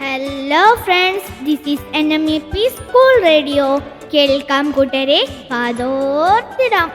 hello friends this is N M E P school radio കേൾക്കാം കൂട്ടരെ കാതോർത്തിടാം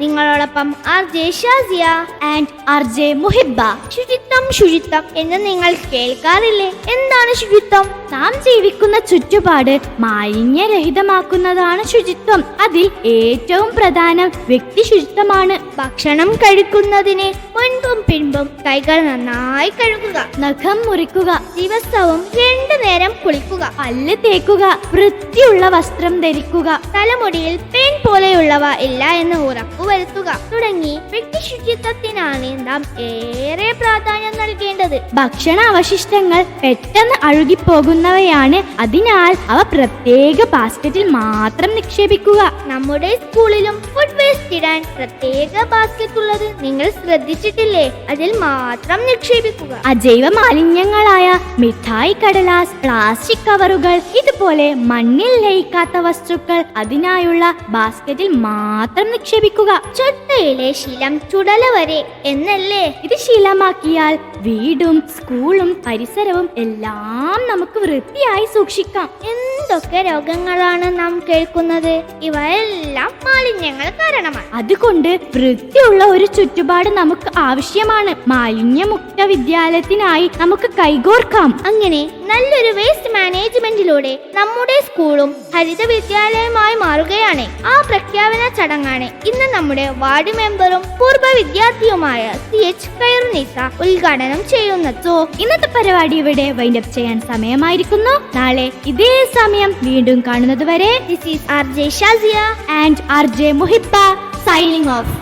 നിങ്ങളോടൊപ്പം R J Shazia and R J Muhiba. ശുചിത്വം ശുചിത്വം എന്ന് നിങ്ങൾ കേൾക്കാറില്ലേ? എന്താണ് ശുചിത്വം? നാം ജീവിക്കുന്ന ചുറ്റുപാട് മാലിന്യരഹിതമാക്കുന്നതാണ് ശുചിത്വം. അതിൽ ഏറ്റവും പ്രധാനം വ്യക്തി ശുചിത്വമാണ്. ഭക്ഷണം കഴിക്കുന്നതിന് മുൻപും പിൻപും കൈകൾ നന്നായി കഴുകുക നഖം മുറിക്കുക ദിവസവും രണ്ടു നേരം കുളിക്കുക പല്ല് തേക്കുക വൃത്തിയുള്ള വസ്ത്രം ധരിക്കുക തലമുടിയിൽ പെൺ പോലെയുള്ളവ ഇല്ല എന്ന് ഉറപ്പുവരുത്തുക തുടങ്ങി വ്യക്തി ശുചിത്വത്തിനാണ് നാം ഏറെ പ്രാധാന്യം നൽകേണ്ടത്. ഭക്ഷണ അവശിഷ്ടങ്ങൾ പെട്ടെന്ന് അഴുകിപ്പോകുന്നവയാണ്. അതിനാൽ അവ പ്രത്യേക ബാസ്ക്കറ്റിൽ മാത്രം നിക്ഷേപിക്കുക. നമ്മുടെ സ്കൂളിലും ഫുഡ് വേസ്റ്റ് ഇടാൻ പ്രത്യേക ബാസ്കറ്റ് ഉള്ളത് നിങ്ങൾ ശ്രദ്ധിച്ചിട്ടില്ലേ? അതിൽ മാത്രം നിക്ഷേപിക്കുക. അജൈവ മാലിന്യങ്ങളായ മിഠായി കടലാസ് പ്ലാസ്റ്റിക് കവറുകൾ ഇതുപോലെ മണ്ണിൽ ലയിക്കാത്ത വസ്തുക്കൾ അതിനായുള്ള ബാസ്ക്കറ്റിൽ മാത്രം നിക്ഷേപിക്കുക. ചൊട്ടയിലെ ശിലം ചുടല വരെ എന്നല്ലേ? ഇത് ശീലമാക്കിയാൽ വീടും സ്കൂളും പരിസരവും എല്ലാം നമുക്ക് വൃത്തിയായി സൂക്ഷിക്കാം. എന്തൊക്കെ രോഗങ്ങളാണ് നാം കേൾക്കുന്നത്? ഇവയെല്ലാം മാലിന്യങ്ങൾ കാരണമാണ്. അതുകൊണ്ട് വൃത്തിയുള്ള ഒരു ചുറ്റുപാട് നമുക്ക് ആവശ്യമാണ്. മാലിന്യമുക്ത വിദ്യാലയത്തിനായി നമുക്ക് കൈകോർക്കാം. അങ്ങനെ നല്ലൊരു വേസ്റ്റ് മാനേജ്മെന്റിലൂടെ നമ്മുടെ സ്കൂളും ഹരിത വിദ്യാലയമായി മാറുകയാണ്. ആ പ്രഖ്യാപന ചടങ്ങാണ്. ഇന്ന് നമ്മുടെ വാർഡ് മെമ്പറും പൂർവ വിദ്യാർത്ഥിയുമായ സി എച്ച് കയറുനീസ ഉദ്ഘാടനം ചെയ്യുന്നത്. ഇന്നത്തെ പരിപാടി ഇവിടെ വൈൻഡപ്പ് ചെയ്യാൻ സമയമായിരിക്കുന്നു. നാളെ ഇതേ സമയം വീണ്ടും കാണുന്നത് വരെ. This is R J Shazia and R J Muhiba signing off